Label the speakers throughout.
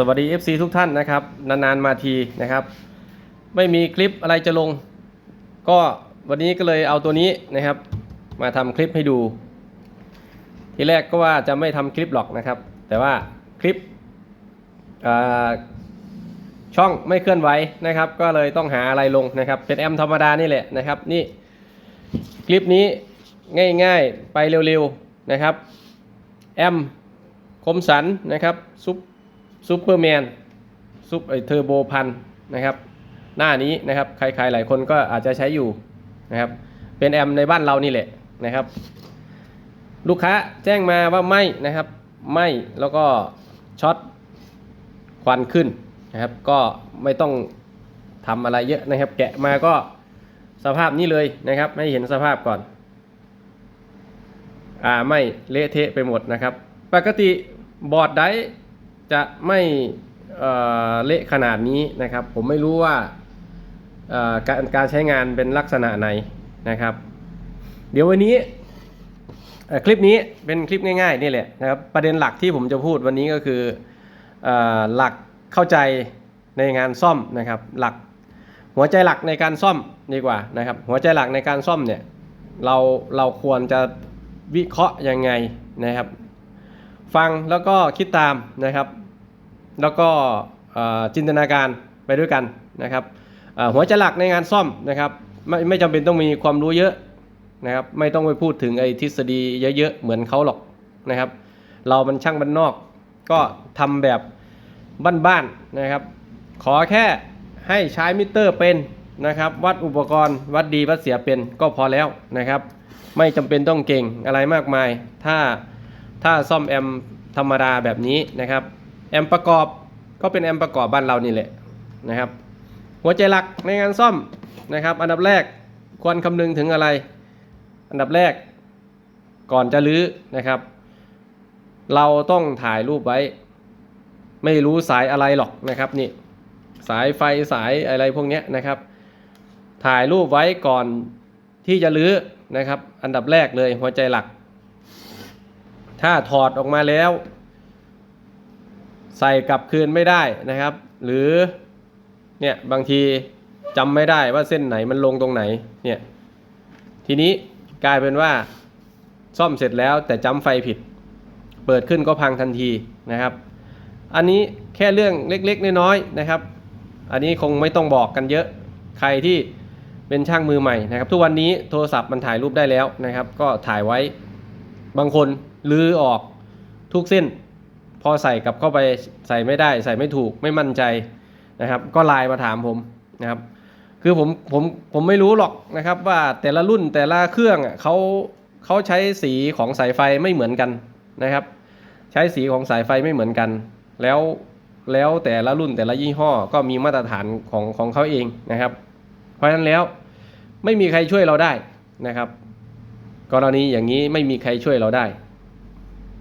Speaker 1: สวัสดี FC ทุกท่านนะครับ นานๆมาทีนะครับ ไม่มีคลิปอะไรจะลง ก็วันนี้ก็เลยเอาตัวนี้นะครับ มาทำคลิปให้ดู ทีแรกก็ว่าจะไม่ทำคลิปหรอกนะครับ แต่ว่าคลิปช่องไม่เคลื่อนไหวนะครับ ก็เลยต้องหาอะไรลงนะครับ เป็นแอมธรรมดานี่แหละนะครับนี่คลิปนี้ง่ายๆไปเร็วๆนะครับแอมคมสันนะครับซุป ซูเปอร์แมนซุปไอเทอร์โบพันนะครับ หน้านี้นะครับใครๆหลายคนก็อาจจะใช้อยู่นะครับ เป็นแอมในบ้านเรานี่แหละนะครับ ลูกค้าแจ้งมาว่าไหมนะครับไหมแล้วก็ช็อตควันขึ้นนะครับ ก็ไม่ต้องทำอะไรเยอะนะครับ แกะมาก็สภาพนี้เลยนะครับ ให้เห็นสภาพก่อน อ่าไม่เละเทะไปหมดนะครับ ปกติบอร์ดได จะไม่เละขนาดนี้นะครับ ผมไม่รู้ว่าการการใช้งานเป็นลักษณะไหนนะครับ เดี๋ยววันนี้คลิปนี้เป็นคลิปง่ายๆนี่แหละนะครับประเด็นหลักที่ผมจะพูดวันนี้ก็คืออหลักเข้าใจในงานซ่อมนะครับหลักหัวใจหลักในการซ่อมดีกว่านะครับ หัวใจหลักในการซ่อมเนี่ยเราเราควรจะวิเคราะห์ยังไงนะครับ ฟังแล้วก็คิดตามนะครับ แล้วก็จินตนาการไปด้วยกันนะครับหัวใจหลักในงานซ่อมนะครับ ไม่ไม่จำเป็นต้องมีความรู้เยอะนะครับ ไม่ต้องไปพูดถึงไอ้ทฤษฎีเยอะๆเหมือนเขาหรอกนะครับ เรามันช่างบ้านนอก ก็ทำแบบบ้านๆนะครับ ขอแค่ให้ใช้มิเตอร์เป็นนะครับ วัดอุปกรณ์ วัดดีวัดเสียเป็นก็พอแล้วนะครับ ไม่จำเป็นต้องเก่งอะไรมากมาย ถ้า ถ้าซ่อมแอมธรรมดาแบบนี้นะครับ แอมประกอบก็เป็นแอมประกอบบ้านเรานี่แหละนะครับ หัวใจหลักในงานซ่อมนะครับ อันดับแรกควรคำนึงถึงอะไร อันดับแรกก่อนจะรื้อนะครับ เราต้องถ่ายรูปไว้ ไม่รู้สายอะไรหรอกนะครับนี่สายไฟสายอะไรพวกนี้นะครับ ถ่ายรูปไว้ก่อนที่จะรื้อนะครับ อันดับแรกเลยหัวใจหลัก ถ้าถอดออกมาแล้ว ใส่กลับคืนไม่ได้นะครับ หรือเนี่ยบางทีจำไม่ได้ว่าเส้นไหนมันลงตรงไหนเนี่ยทีนี้กลายเป็นว่าซ่อมเสร็จแล้วแต่จำไฟผิด เปิดขึ้นก็พังทันทีนะครับ อันนี้แค่เรื่องเล็กๆน้อยๆนะครับ อันนี้คงไม่ต้องบอกกันเยอะใครที่เป็นช่างมือใหม่นะครับ ทุกวันนี้โทรศัพท์มันถ่ายรูปได้แล้วนะครับ ก็ถ่ายไว้บางคน ลื้อออกทุกเส้น พอใส่กลับเข้าไปใส่ไม่ได้ ใส่ไม่ถูกไม่มั่นใจนะครับ ก็ไลน์มาถามผมนะครับคือผมผมผมไม่รู้หรอกนะครับว่าแต่ละรุ่นแต่ละเครื่องเขาเขาใช้สีของสายไฟไม่เหมือนกันนะครับ ใช้สีของสายไฟไม่เหมือนกัน แล้วแล้วแต่ละรุ่นแต่ละยี่ห้อก็มีมาตรฐานของของเขาเองนะครับ เพราะฉะนั้นแล้วไม่มีใครช่วยเราได้นะครับ กรณีอย่างนี้ไม่มีใครช่วยเราได้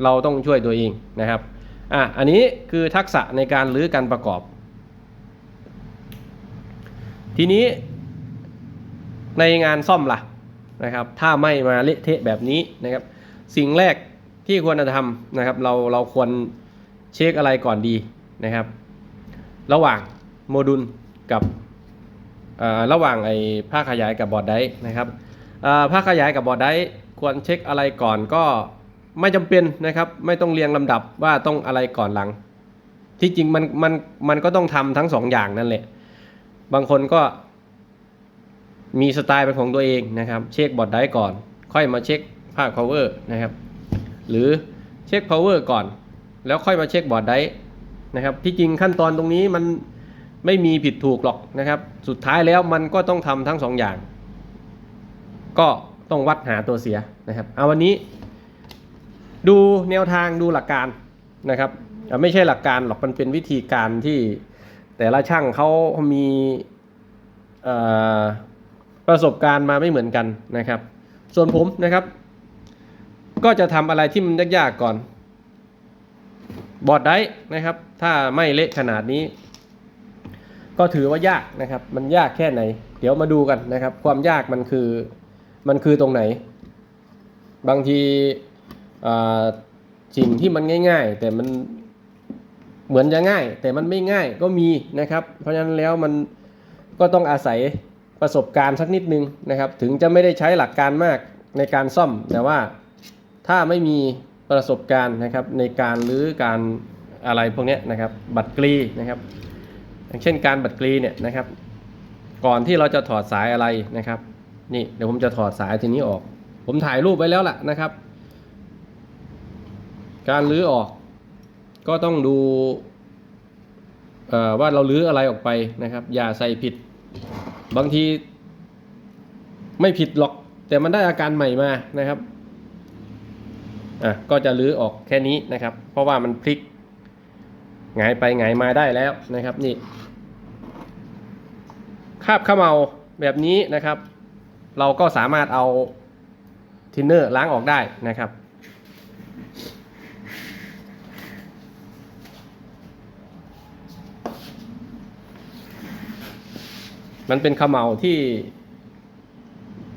Speaker 1: เราต้องช่วยตัวเองนะครับอะอันนี้คือทักษะในการรื้อการประกอบ ทีนี้ในงานซ่อมล่ะนะครับ ถ้าไม่มาเละเทะแบบนี้นะครับ สิ่งแรกที่ควรจะทำนะครับ เราเราควรเช็คอะไรก่อนดีนะครับ ระหว่างโมดูลกับอ่อระหว่างไอ้ผ้าขยายกับบอร์ดไดร์นะครับอ่อผ้าขยายกับบอร์ดไดร์ควรเช็คอะไรก่อนก็ ไม่จำเป็นนะครับ ไม่ต้องเรียงลำดับว่าต้องอะไรก่อนหลัง ที่จริงมันมันมันก็ต้องทำทั้งสองอย่างนั่นแหละ บางคนก็มีสไตล์เป็นของตัวเองนะครับ เช็คบอร์ดไดร์ก่อน ค่อยมาเช็คภาค power นะครับ หรือเช็ค power ก่อน แล้วค่อยมาเช็คบอร์ดไดร์นะครับ ที่จริงขั้นตอนตรงนี้มันไม่มีผิดถูกหรอกนะครับ สุดท้ายแล้วมันก็ต้องทำทั้งสองอย่าง ก็ต้องวัดหาตัวเสียนะครับ เอาวันนี้ ดูแนวทางดูหลักการนะครับไม่ใช่หลักการหรอกมันเป็นวิธีการที่แต่ละช่างเขามีประสบการณ์มาไม่เหมือนกันนะครับ ส่วนผมนะครับ ก็จะทำอะไรที่มันยากๆก่อน บอร์ดได้นะครับ ถ้าไม่เละขนาดนี้ ก็ถือว่ายากนะครับ มันยากแค่ไหน เดี๋ยวมาดูกันนะครับ ความยากมันคือมันคือตรงไหน บางที สิ่งที่มันง่าย ๆ แต่มันเหมือนจะง่าย แต่มันไม่ง่ายก็มีนะครับ เพราะฉะนั้นแล้วมันก็ต้องอาศัยประสบการณ์สักนิดนึงนะครับ ถึงจะไม่ได้ใช้หลักการมากในการซ่อม แต่ว่าถ้าไม่มีประสบการณ์นะครับในการรื้อการอะไรพวกนี้นะครับ บัตรกรีนะครับอย่างเช่นการบัตรกรีเนี่ยนะครับ ก่อนที่เราจะถอดสายอะไรนะครับ นี่เดี๋ยวผมจะถอดสายทีนี้ออก ผมถ่ายรูปไว้แล้วล่ะนะครับ การรื้อออกก็ต้องดูว่าเราลื้ออะไรออกไปนะครับ อย่าใส่ผิด บางทีไม่ผิดหรอก แต่มันได้อาการใหม่มานะครับอะก็จะลื้อออกแค่นี้นะครับ เพราะว่ามันพลิกหงายไปหงายมาได้แล้วนะครับนี่คาบเขมเมาแบบนี้นะครับ เราก็สามารถเอาทินเนอร์ล้างออกได้นะครับ มันเป็นขมเมาที่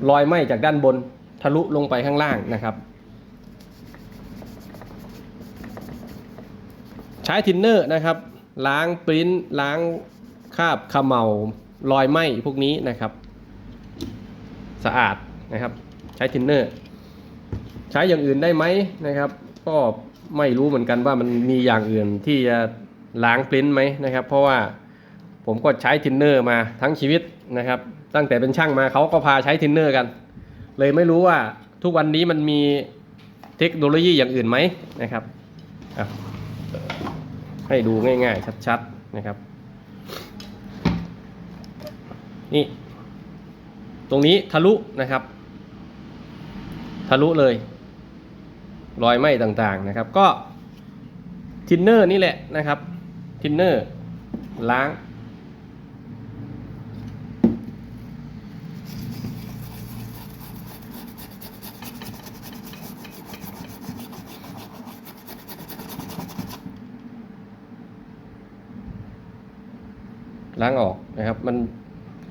Speaker 1: ลอยไหม้จากด้านบนทะลุลงไปข้างล่างนะครับ ใช้ทินเนอร์นะครับ ล้างปริ้นล้างคราบขมเมารอยไหม้พวกนี้นะครับ สะอาดนะครับใช้ทินเนอร์ ใช้อย่างอื่นได้ไหมนะครับ ก็ไม่รู้เหมือนกันว่ามันมีอย่างอื่นที่จะล้างปริ้นไหมนะครับ เพราะว่า ผมก็ใช้ทินเนอร์มาทั้งชีวิตนะครับ ตั้งแต่เป็นช่างมาเขาก็พาใช้ทินเนอร์กัน เลยไม่รู้ว่าทุกวันนี้มันมีเทคโนโลยีอย่างอื่นไหมนะครับให้ดูง่าย ๆ ชัดๆนะครับ นี่ ตรงนี้ทะลุนะครับ ทะลุเลย รอยไหม้ต่างๆนะครับ ก็ทินเนอร์นี่แหละนะครับทินเนอร์ล้าง ล้างออกนะครับ มัน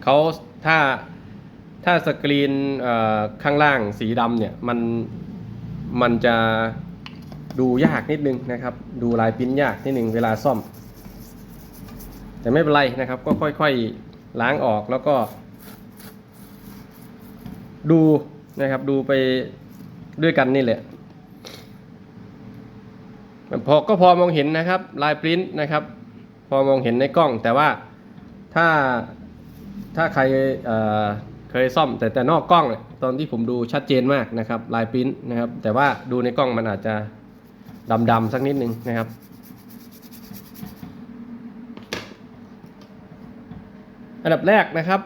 Speaker 1: เขาถ้าถ้าสกรีนข้างล่างสีดำเนี่ยมันมันจะดูยากนิดนึงนะครับ ดูลายปริ้นยากนิดนึงเวลาซ่อม แต่ไม่เป็นไรนะครับ ก็ค่อยๆล้างออกแล้วก็ ดูนะครับดูไปด้วยกันนี่แหละพอก็พอมองเห็นนะครับ ลายปริ้นนะครับ พอมองเห็นในกล้องแต่ว่า ถ้าถ้าใครเเคยซ่อมแต่แต่นอกกล้องตอนที่ผมดูชัดเจนมากนะครับลายปิ้นนะครับ แต่ว่าดูในกล้องมันอาจจะดำๆสักนิดนึงนะครับอันดับแรกนะครับ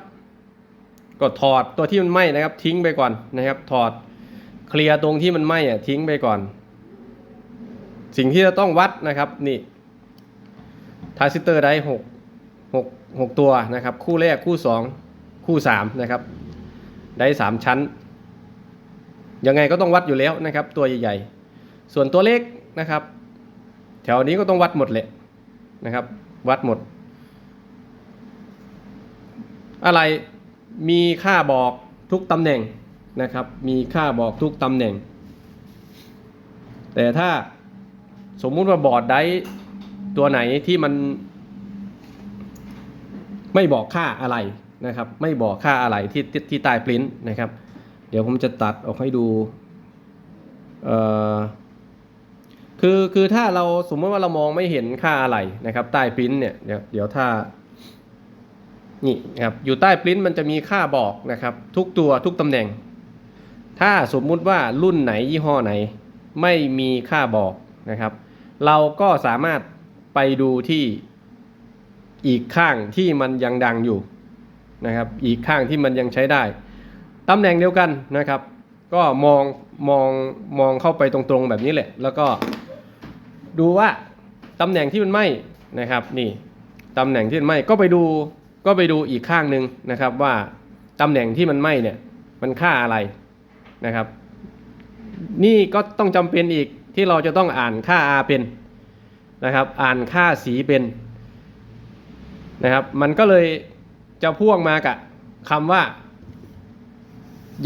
Speaker 1: ก็ถอดตัวที่มันไหม้นะครับ ทิ้งไปก่อนนะครับ ถอดเคลียร์ตรงที่มันไหม้อะทิ้งไปก่อน สิ่งที่จะต้องวัดนะครับนี่ทาร์ซิเตอร์ได้หก หกตัวนะครับ คู่แรกคู่สองคู่สามนะครับได้สามชั้น ยังไงก็ต้องวัดอยู่แล้วนะครับ ตัวใหญ่ๆ ส่วนตัวเล็กนะครับ แถวนี้ก็ต้องวัดหมดแหละนะครับ วัดหมด อะไรมีค่าบอกทุกตำแหน่งนะครับ มีค่าบอกทุกตำแหน่ง แต่ถ้าสมมุติว่าบอร์ดไดร์ตัวไหนที่มัน ไม่บอกค่าอะไรนะครับ ไม่บอกค่าอะไรที่ที่ที่ใต้ปริ้นนะครับ เดี๋ยวผมจะตัดออกให้ดูเอ่อคือคือถ้าเราสมมติว่าเรามองไม่เห็นค่าอะไรนะครับใต้ปริ้นเนี่ยเดี๋ยวเดี๋ยวถ้านี่นะครับอยู่ใต้ปริ้นมันจะมีค่าบอกนะครับ ทุกตัวทุกตำแหน่ง ถ้าสมมุติว่ารุ่นไหนยี่ห้อไหน ไม่มีค่าบอกนะครับ เราก็สามารถไปดูที่ อีกข้างที่มันยังดังอยู่นะครับ อีกข้างที่มันยังใช้ได้ ตำแหน่งเดียวกันนะครับ ก็มองมองมองเข้าไปตรงๆแบบนี้แหละ แล้วก็ดูว่าตำแหน่งที่มันไหม้นะครับ นี่ตำแหน่งที่มันไหม้ก็ไปดูก็ไปดูอีกข้างหนึ่งนะครับว่าตำแหน่งที่มันไหม้เนี่ยมันค่าอะไรนะครับ นี่ก็ต้องจำเป็นอีกที่เราจะต้องอ่านค่า R เป็นนะครับ อ่านค่าสีเป็น นะครับ มันก็เลยจะพ่วงมากับคำว่า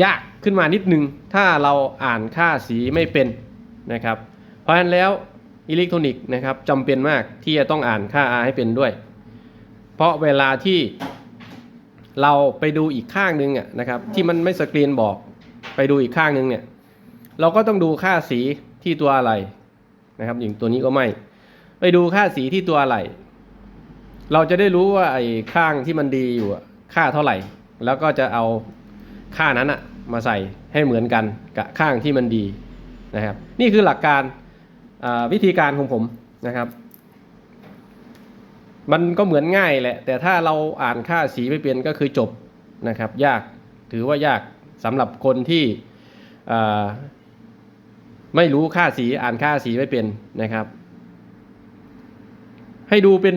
Speaker 1: ยากขึ้นมานิดนึง ถ้าเราอ่านค่าสีไม่เป็นนะครับ เพราะฉะนั้นแล้วอิเล็กทรอนิกส์นะครับจำเป็นมากที่จะต้องอ่านค่า R ให้เป็นด้วย เพราะเวลาที่เราไปดูอีกข้างนึงอะนะครับที่มันไม่สกรีนบอกไปดูอีกข้างนึงเนี่ยเราก็ต้องดูค่าสีที่ตัวอะไรนะครับอย่างตัวนี้ก็ไม่ ไปดูค่าสีที่ตัวอะไร เราจะได้รู้ว่าไอ้ข้างที่มันดีอยู่ค่าเท่าไหร่ แล้วก็จะเอาค่านั้นอะมาใส่ให้เหมือนกันกับข้างที่มันดีนะครับ นี่คือหลักการวิธีการของผมนะครับ มันก็เหมือนง่ายแหละ แต่ถ้าเราอ่านค่าสีไม่เป็นก็คือจบนะครับ ยากถือว่ายากสำหรับคนที่ไม่รู้ค่าสีอ่านค่าสีไม่เป็นนะครับ ให้ดูเป็น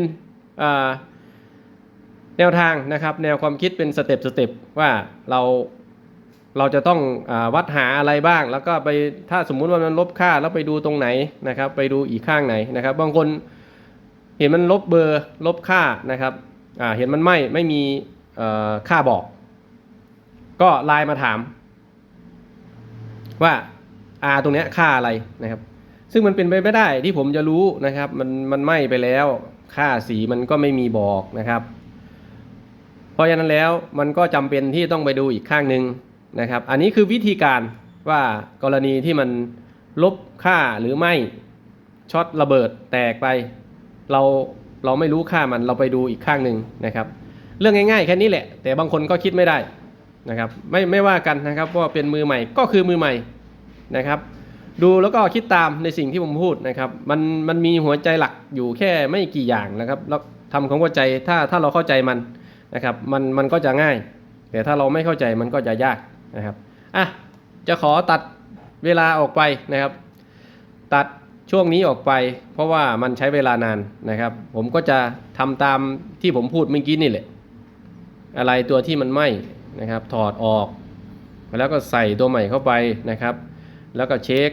Speaker 1: แนวทางนะครับ แนวความคิดเป็นสเต็ปสเต็ปว่าเราเราจะต้องอวัดหาอะไรบ้าง แล้วก็ไปถ้าสมมุติว่ามันลบค่าแล้วไปดูตรงไหนนะครับ ไปดูอีกข้างไหนนะครับ บางคนเห็นมันลบเบอร์ลบค่านะครับเห็นมันไม่ไม่มีค่าบอก ก็ไลน์มาถาม ว่า R ตรงเนี้ยค่าอะไรนะครับ ซึ่งมันเป็นไปไม่ได้ที่ผมจะรู้นะครับ มันมันไหม้ไปแล้ว ค่าสีมันก็ไม่มีบอกนะครับ เพราะฉะนั้นแล้วมันก็จำเป็นที่ต้องไปดูอีกข้างหนึ่งนะครับ อันนี้คือวิธีการว่ากรณีที่มันลบค่าหรือไม่ช็อตระเบิดแตกไป เราเราไม่รู้ค่ามันเราไปดูอีกข้างหนึ่งนะครับ เรื่องง่ายๆแค่นี้แหละ แต่บางคนก็คิดไม่ได้นะครับ ไม่ไม่ว่ากันนะครับว่าเป็นมือใหม่ก็คือมือใหม่นะครับ ดูแล้วก็คิดตามในสิ่งที่ผมพูดนะครับ มันมันมีหัวใจหลักอยู่แค่ไม่กี่อย่างนะครับแล้วทำความเข้าใจถ้าถ้าเราเข้าใจมันนะครับ มันมันก็จะง่าย แต่ถ้าเราไม่เข้าใจมันก็จะยากนะครับอะจะขอตัดเวลาออกไปนะครับ ตัดช่วงนี้ออกไป เพราะว่ามันใช้เวลานานนะครับ ผมก็จะทำตามที่ผมพูดเมื่อกี้นี่แหละ อะไรตัวที่มันไหม้นะครับ ถอดออก แล้วก็ใส่ตัวใหม่เข้าไปนะครับ แล้วก็เช็ค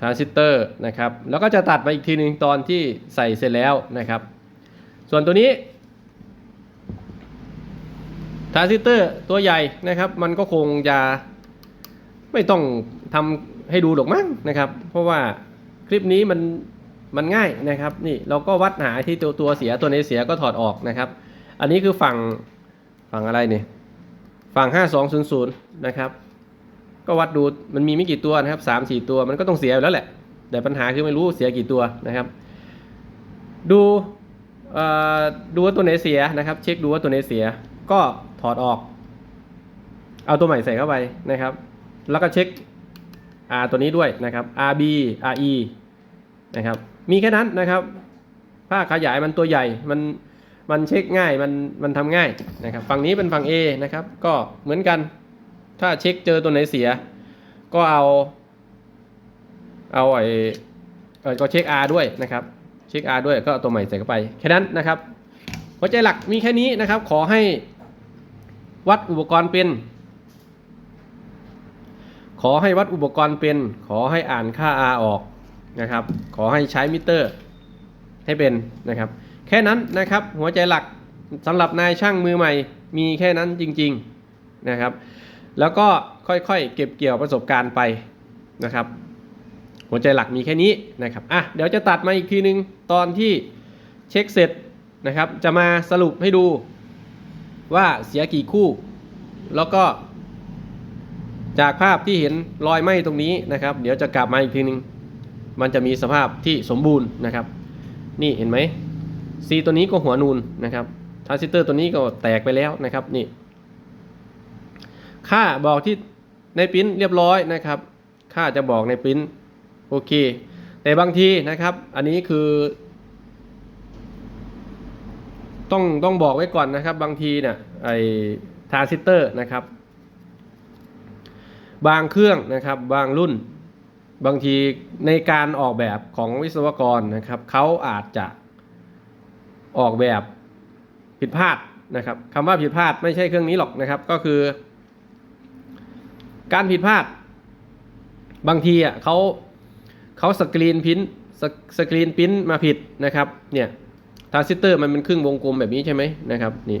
Speaker 1: ทรานซิสเตอร์นะครับ แล้วก็จะตัดมาอีกทีหนึ่งตอนที่ใส่เสร็จแล้วนะครับ ส่วนตัวนี้ทรานซิสเตอร์ตัวใหญ่นะครับ มันก็คงจะไม่ต้องทำให้ดูหรอกมั้งนะครับ เพราะว่าคลิปนี้มันมันง่ายนะครับ นี่เราก็วัดหาที่ตัวตัวเสียตัวไหนเสียก็ถอดออกนะครับ อันนี้คือฝั่งฝั่งอะไรเนี่ยฝั่ง 5200 นะครับ ก็วัดดูมันมีไม่กี่ตัวนะครับสามสี่ตัวมันก็ต้องเสียอยู่แล้วแหละ แต่ปัญหาคือไม่รู้เสียกี่ตัวนะครับ ดูดูว่าตัวไหนเสียนะครับ เช็คดูว่าตัวไหนเสีย ก็ถอดออก เอาตัวใหม่ใส่เข้าไปนะครับ แล้วก็เช็ค R ตัวนี้ด้วยนะครับ RB RE นะครับ มีแค่นั้นนะครับผ้าขยายมันตัวใหญ่มันมันเช็คง่ายมันมันทำง่ายนะครับ ฝั่งนี้เป็นฝั่ง A นะครับ ก็เหมือนกัน ถ้าเช็คเจอตัวไหนเสีย ก็เอา เอาไอ้เออก็เช็ค R ด้วยนะครับ เช็ค R ด้วยก็เอาตัวใหม่ใส่เข้าไป แค่นั้นนะครับ หัวใจหลักมีแค่นี้นะครับ ขอให้วัดอุปกรณ์เป็น ขอให้วัดอุปกรณ์เป็น ขอให้อ่านค่า R ออกนะครับ ขอให้ใช้มิเตอร์ให้เป็นนะครับ แค่นั้นนะครับหัวใจหลักสำหรับนายช่างมือใหม่มีแค่นั้นจริง ๆนะครับ แล้วก็ค่อยๆ เก็บเกี่ยวประสบการณ์ไปนะครับ หัวใจหลักมีแค่นี้นะครับอะเดี๋ยวจะตัดมาอีกทีนึง ตอนที่เช็คเสร็จนะครับ จะมาสรุปให้ดูว่าเสียกี่คู่ แล้วก็ จากภาพที่เห็นรอยไหม้ตรงนี้นะครับ เดี๋ยวจะกลับมาอีกทีนึง มันจะมีสภาพที่สมบูรณ์นะครับ นี่เห็นไหมซีตัวนี้ก็หัวนูนนะครับทรานซิสเตอร์ตัวนี้ก็แตกไปแล้วนะครับนี่ ค่าบอกที่ในปริ้นเรียบร้อยนะครับ ค่าจะบอกในปริ้นโอเค แต่บางทีนะครับ อันนี้คือ ต้องต้องบอกไว้ก่อนนะครับ บางทีเนี่ยไอทรานซิสเตอร์นะครับ บางเครื่องนะครับ บางรุ่น บางทีในการออกแบบของวิศวกรนะครับเขาอาจจะออกแบบผิดพลาดนะครับคำว่าผิดพลาดไม่ใช่เครื่องนี้หรอกนะครับ ก็คือ การผิดพลาด บางทีอะเขาเขาสกรีนพิมพ์สกรีนพิมพ์มาผิดนะครับ เนี่ยทรานซิสเตอร์มันเป็นครึ่งวงกลมแบบนี้ใช่ไหมนะครับนี่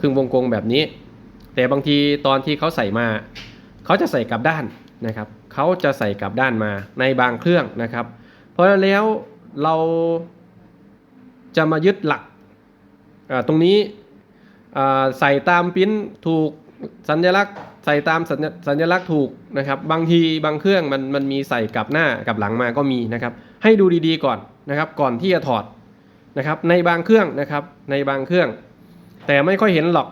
Speaker 1: ครึ่งวงกลมแบบนี้ แต่บางทีตอนที่เขาใส่มา เขาจะใส่กลับด้านนะครับเขาจะใส่กลับด้านมาในบางเครื่องนะครับ เพราะแล้วเราจะมายึดหลักตรงนี้ใส่ตามปิ้นถูก สัญลักษณ์ใส่ตามสัญสัญลักษณ์ถูกนะครับ บางทีบางเครื่องมันมันมีใส่กลับหน้ากลับหลังมาก็มีนะครับ ให้ดูดีๆก่อนนะครับ ก่อนที่จะถอดนะครับ ในบางเครื่องนะครับ ในบางเครื่อง แต่ไม่ค่อยเห็นหรอก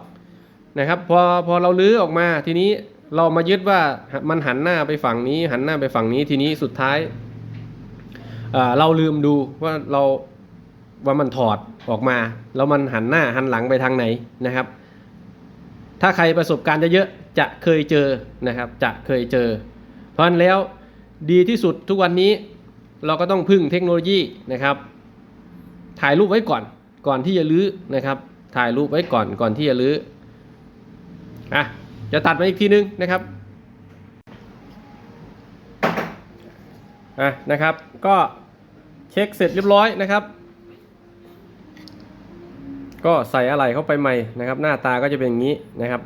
Speaker 1: นะครับ พอพอเราลื้อออกมาทีนี้เรามายึดว่ามันหันหน้าไปฝั่งนี้ หันหน้าไปฝั่งนี้ทีนี้สุดท้ายเราลืมดูว่าเราว่ามันถอดออกมา แล้วมันหันหน้าหันหลังไปทางไหนนะครับ ถ้าใครประสบการณ์เยอะๆจะเคยเจอนะครับ จะเคยเจอ เพราะฉะนั้นแล้วดีที่สุดทุกวันนี้เราก็ต้องพึ่งเทคโนโลยีนะครับ ถ่ายรูปไว้ก่อนก่อนที่จะลื้อนะครับ ถ่ายรูปไว้ก่อนก่อนที่จะลื้ออะจะตัดมาอีกทีนึงนะครับอะนะครับ ก็เช็คเสร็จเรียบร้อยนะครับ ก็ใส่อะไรเข้าไปใหม่นะครับ หน้าตาก็จะเป็นอย่างนี้นะครับ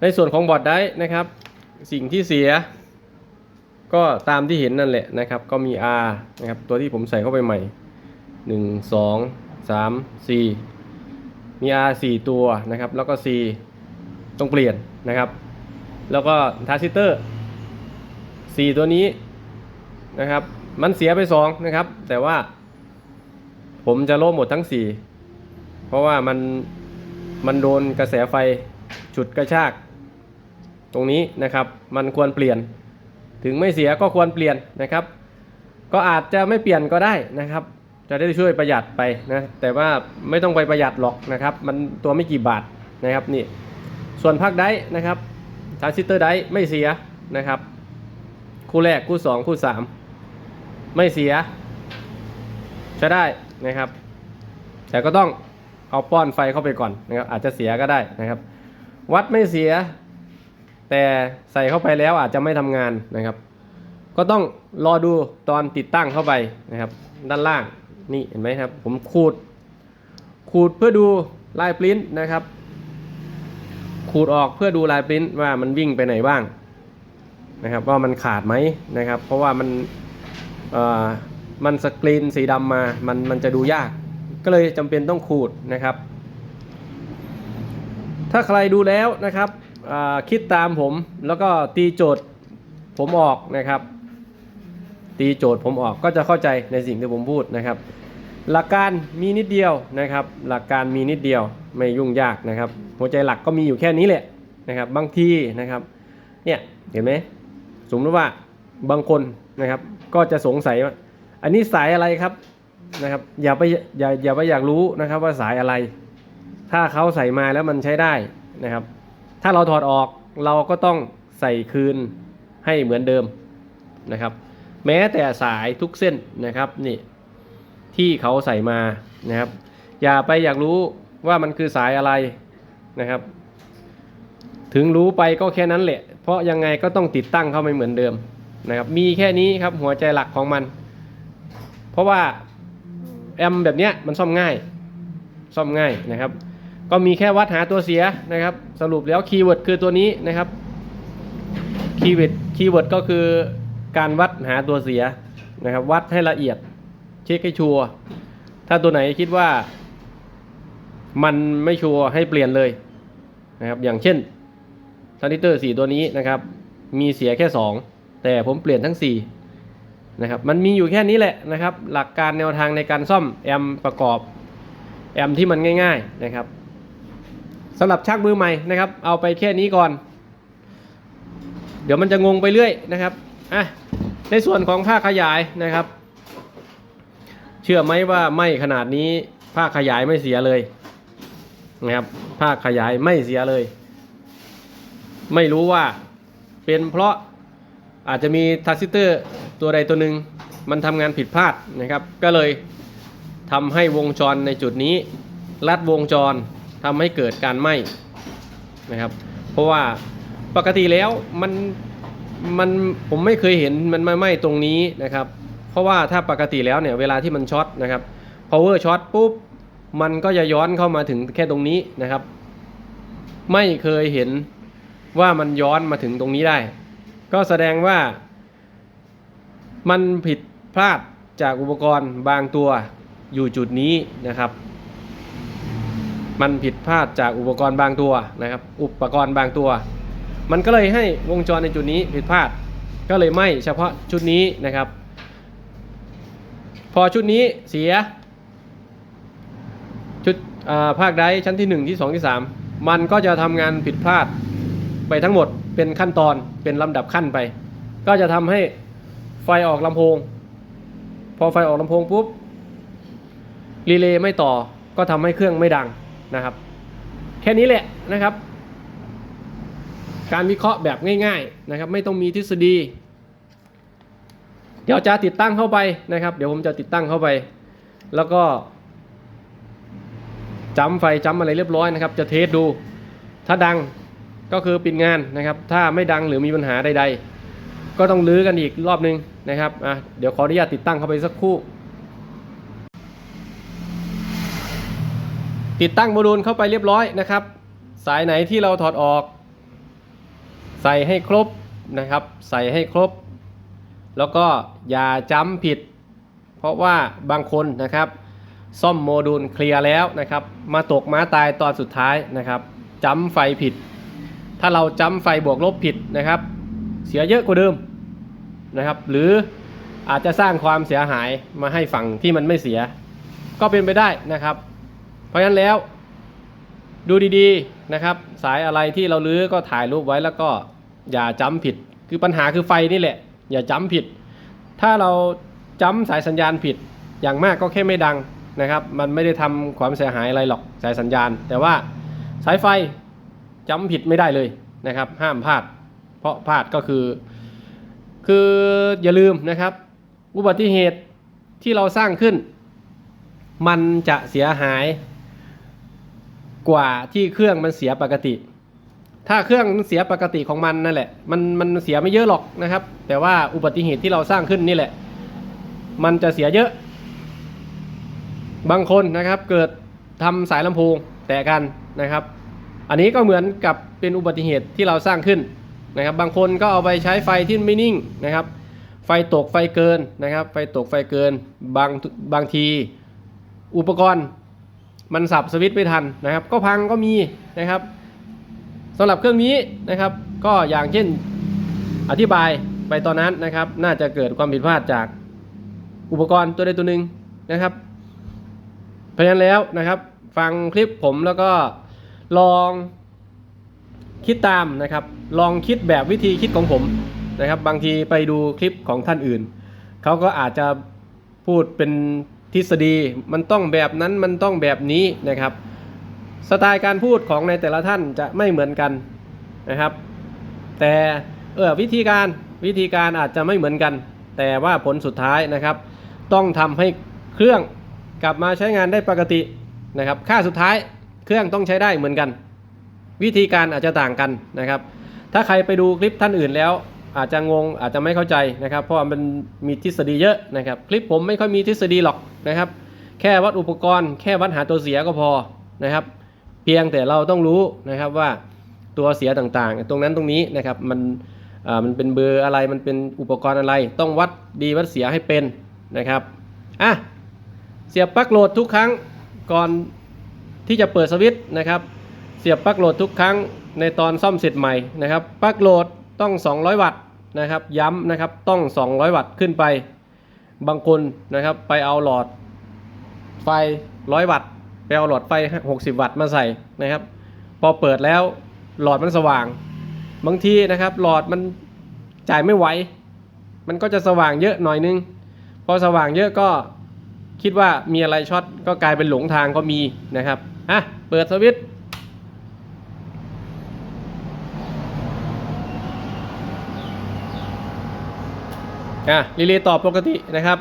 Speaker 1: ในส่วนของบอร์ดได้นะครับ สิ่งที่เสีย ก็ตามที่เห็นนั่นแหละนะครับ ก็มี R นะครับตัวที่ผมใส่เข้าไปใหม่ 1 2 3 4 มี R 4 ตัวนะครับ แล้วก็ C ต้องเปลี่ยนนะครับ แล้วก็ทาร์ซิสเตอร์4ตัวนี้นะครับ มันเสียไป2นะครับ แต่ว่าผมจะโล่หมดทั้ง 4 เพราะว่ามันมันโดนกระแสไฟฉุดกระชาก ตรงนี้นะครับมันควรเปลี่ยน ถึงไม่เสียก็ควรเปลี่ยนนะครับ ก็อาจจะไม่เปลี่ยนก็ได้นะครับ จะได้ช่วยประหยัดไปนะแต่ว่าไม่ต้องไปประหยัดหรอกนะครับ มันตัวไม่กี่บาทนะครับนี่ส่วนพักได้นะครับทรานซิสเตอร์ได้ไม่เสียนะครับ คู่แรกคู่สองคู่สามไม่เสียใช้ได้นะครับ แต่ก็ต้อง เอาป้อนไฟเข้าไปก่อนนะครับอาจจะเสียก็ได้นะครับ วัดไม่เสีย แต่ใส่เข้าไปแล้วอาจจะไม่ทำงานนะครับ ก็ต้องรอดูตอนติดตั้งเข้าไปนะครับ ด้านล่างนี่เห็นไหมครับผมขูด ขูดเพื่อดูลายปริ้นนะครับ ขูดออกเพื่อดูลายปริ้นว่ามันวิ่งไปไหนบ้างนะครับว่ามันขาดไหมนะครับ เพราะว่ามันเอ่อมันสกรีนสีดำมา มันมันจะดูยาก ก็เลยจำเป็นต้องขูดนะครับ ถ้าใครดูแล้วนะครับคิดตามผมแล้วก็ตีโจทย์ผมออกนะครับ ตีโจทย์ผมออกก็จะเข้าใจในสิ่งที่ผมพูดนะครับ หลักการมีนิดเดียวนะครับ หลักการมีนิดเดียวไม่ยุ่งยากนะครับ หัวใจหลักก็มีอยู่แค่นี้แหละนะครับ บางทีนะครับเนี่ยเห็นไหมสมมติว่าบางคนนะครับ ก็จะสงสัยว่า อันนี้สายอะไรครับ นะครับอย่าไปอย่าอย่าไปอยากรู้นะครับว่าสายอะไร ถ้าเขาใส่มาแล้วมันใช้ได้นะครับ ถ้าเราถอดออกเราก็ต้องใส่คืนให้เหมือนเดิมนะครับ แม้แต่สายทุกเส้นนะครับนี่ที่เขาใส่มานะครับ อย่าไปอยากรู้ว่ามันคือสายอะไรนะครับ ถึงรู้ไปก็แค่นั้นแหละ เพราะยังไงก็ต้องติดตั้งเข้าไปเหมือนเดิมนะครับ มีแค่นี้ครับหัวใจหลักของมัน เพราะว่า แอมแบบเนี้ยมันซ่อมง่าย ซ่อมง่ายนะครับ ก็มีแค่วัดหาตัวเสียนะครับ สรุปแล้วคีย์เวิร์ดคือตัวนี้นะครับคีย์เวิร์ดคีย์เวิร์ดก็คือการวัดหาตัวเสียนะครับ วัดให้ละเอียด เช็คให้ชัวร์ถ้าตัวไหนคิดว่า มันไม่ชัวร์ให้เปลี่ยนเลยนะครับ อย่างเช่นทรานิเตอร์4ตัวนี้นะครับ มีเสียแค่ 2 แต่ผมเปลี่ยนทั้ง 4 นะครับมันมีอยู่แค่นี้แหละนะครับ หลักการแนวทางในการซ่อมแอมประกอบแอมที่มันง่าย ๆนะครับสำหรับชักมือใหม่นะครับ เอาไปแค่นี้ก่อน เดี๋ยวมันจะงงไปเรื่อยนะครับอะในส่วนของภาคขยายนะครับ เชื่อไหมว่าไม่ขนาดนี้ภาคขยายไม่เสียเลยนะครับภาคขยายไม่เสียเลย ไม่รู้ว่าเป็นเพราะอาจจะมีทรานซิเตอร์ ตัวใดตัวหนึ่งมันทำงานผิดพลาดนะครับ ก็เลยทำให้วงจรในจุดนี้ ลัดวงจรทำให้เกิดการไหม้นะครับ เพราะว่าปกติแล้วมันมันผมไม่เคยเห็นมันมาไหม้ตรงนี้นะครับ เพราะว่าถ้าปกติแล้วเนี่ยเวลาที่มันช็อตนะครับ power ช็อตปุ๊บมันก็จะย้อนเข้ามาถึงแค่ตรงนี้นะครับ ไม่เคยเห็นว่ามันย้อนมาถึงตรงนี้ได้ ก็แสดงว่า มันผิดพลาดจากอุปกรณ์บางตัวอยู่จุดนี้นะครับ มันผิดพลาดจากอุปกรณ์บางตัวนะครับ อุปกรณ์บางตัว มันก็เลยให้วงจรในจุดนี้ผิดพลาด ก็เลยไหม้เฉพาะชุดนี้นะครับ พอชุดนี้เสีย ชุดอ่าภาคใดชั้นที่ 1 ที่ 2 ที่ 3 มันก็จะทำงานผิดพลาดไปทั้งหมดเป็นขั้นตอนเป็นลำดับขั้นไป ก็จะทำให้ ไฟออกลำโพง พอไฟออกลำโพงปุ๊บรีเลย์ไม่ต่อก็ทำให้เครื่องไม่ดังนะครับ แค่นี้แหละนะครับ การวิเคราะห์แบบง่ายๆนะครับ ไม่ต้องมีทฤษฎี เดี๋ยวจะติดตั้งเข้าไปนะครับ เดี๋ยวผมจะติดตั้งเข้าไป แล้วก็จำไฟจำอะไรเรียบร้อยนะครับ จะเทสดู ถ้าดังก็คือปิดงานนะครับ ถ้าไม่ดังหรือมีปัญหาใด ๆ ก็ต้องลื้อกันอีกรอบนึงนะครับอะเดี๋ยวขออนุญาตติดตั้งเข้าไปสักครู่ ติดตั้งโมดูลเข้าไปเรียบร้อยนะครับ สายไหนที่เราถอดออก ใส่ให้ครบนะครับ ใส่ให้ครบ แล้วก็อย่าจำผิด เพราะว่าบางคนนะครับ ซ่อมโมดูลเคลียร์แล้วนะครับ มาตกม้าตายตอนสุดท้ายนะครับจำไฟผิด ถ้าเราจำไฟบวกลบผิดนะครับ เสียเยอะกว่าเดิม นะครับ หรืออาจจะสร้างความเสียหายมาให้ฝั่งที่มันไม่เสีย ก็เป็นไปได้นะครับ เพราะฉะนั้นแล้ว ดูดีๆนะครับ สายอะไรที่เราลื้อก็ถ่ายรูปไว้แล้วก็อย่าจำผิด คือปัญหาคือไฟนี่แหละ อย่าจำผิด ถ้าเราจำสายสัญญาณผิด อย่างมากก็แค่ไม่ดังนะครับ มันไม่ได้ทำความเสียหายอะไรหรอกสายสัญญาณ แต่ว่าสายไฟจำผิดไม่ได้เลยนะครับ ห้ามพลาด เพราะพลาดก็คือ คืออย่าลืมนะครับ อุบัติเหตุที่เราสร้างขึ้น มันจะเสียหายกว่าที่เครื่องมันเสียปกติ ถ้าเครื่องมันเสียปกติของมันนั่นแหละ มันมันเสียไม่เยอะหรอกนะครับ แต่ว่าอุบัติเหตุที่เราสร้างขึ้นนี่แหละ มันจะเสียเยอะ บางคนนะครับเกิดทำสายลำโพงแตกกันนะครับ อันนี้ก็เหมือนกับเป็นอุบัติเหตุที่เราสร้างขึ้น นะครับบางคนก็เอาไปใช้ไฟที่ไม่นิ่งนะครับ ไฟตกไฟเกินนะครับ ไฟตกไฟเกินบางบางทีอุปกรณ์มันสับสวิตช์ไม่ทันนะครับ ก็พังก็มีนะครับสำหรับเครื่องนี้นะครับ ก็อย่างเช่นอธิบายไปตอนนั้นนะครับ น่าจะเกิดความผิดพลาดจากอุปกรณ์ตัวใดตัวหนึ่งนะครับ เพราะฉะนั้นแล้วนะครับ ฟังคลิปผมแล้วก็ลอง คิดตามนะครับ ลองคิดแบบวิธีคิดของผมนะครับ บางทีไปดูคลิปของท่านอื่น เขาก็อาจจะพูดเป็นทฤษฎีมันต้องแบบนั้นมันต้องแบบนี้นะครับ สไตล์การพูดของในแต่ละท่านจะไม่เหมือนกันนะครับ แต่เออวิธีการวิธีการอาจจะไม่เหมือนกัน แต่ว่าผลสุดท้ายนะครับ ต้องทำให้เครื่องกลับมาใช้งานได้ปกตินะครับ ค่าสุดท้ายเครื่องต้องใช้ได้เหมือนกัน วิธีการอาจจะต่างกันนะครับ ถ้าใครไปดูคลิปท่านอื่นแล้ว อาจจะงงอาจจะไม่เข้าใจนะครับ เพราะมันมีทฤษฎีเยอะนะครับ คลิปผมไม่ค่อยมีทฤษฎีหรอกนะครับ แค่วัดอุปกรณ์แค่วัดหาตัวเสียก็พอนะครับ เพียงแต่เราต้องรู้นะครับว่าตัวเสียต่างๆ ตรงนั้นตรงนี้นะครับมันมันเป็นเบอร์อะไรมันเป็นอุปกรณ์อะไร ต้องวัดดีวัดเสียให้เป็นนะครับอะเสียบปลั๊กโหลดทุกครั้งก่อนที่จะเปิดสวิตช์นะครับ เสียบปลั๊กโหลดทุกครั้งในตอนซ่อมเสร็จใหม่นะครับปลั๊กโหลดต้อง 200 วัตต์นะครับย้ำนะครับต้อง 200 วัตต์ขึ้นไป บางคนนะครับไปเอาหลอดไฟ 100 วัตต์ไปเอาหลอดไฟ 60 วัตต์มาใส่นะครับ พอเปิดแล้วหลอดมันสว่าง บางทีนะครับหลอดมันจ่ายไม่ไหว มันก็จะสว่างเยอะหน่อยนึง พอสว่างเยอะก็คิดว่ามีอะไรช็อตก็กลายเป็นหลงทางก็มีนะครับอะเปิดสวิตช์ อะรีลย์ตอบปกตินะครับ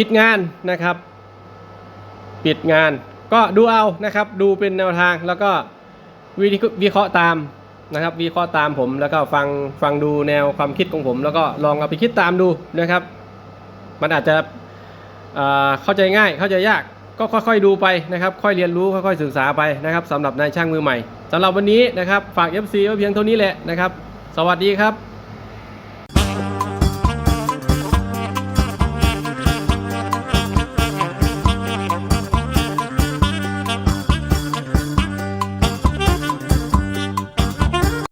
Speaker 1: ปิดงานนะครับ ปิดงานก็ดูเอานะครับ ดูเป็นแนวทางแล้วก็วิเคราะห์ตาม นะครับวิเคราะห์ตามผมแล้วก็ฟังฟังดูแนวความคิดของผม แล้วก็ลองเอาไปคิดตามดูนะครับ มันอาจจะเข้าใจง่ายเข้าใจยากก็ค่อยๆดูไปนะครับ ค่อยเรียนรู้ค่อยๆศึกษาไปนะครับสำหรับนายช่างมือใหม่สำหรับวันนี้นะครับฝาก FC ไว้เพียงเท่านี้แหละนะครับ สวัสดีครับ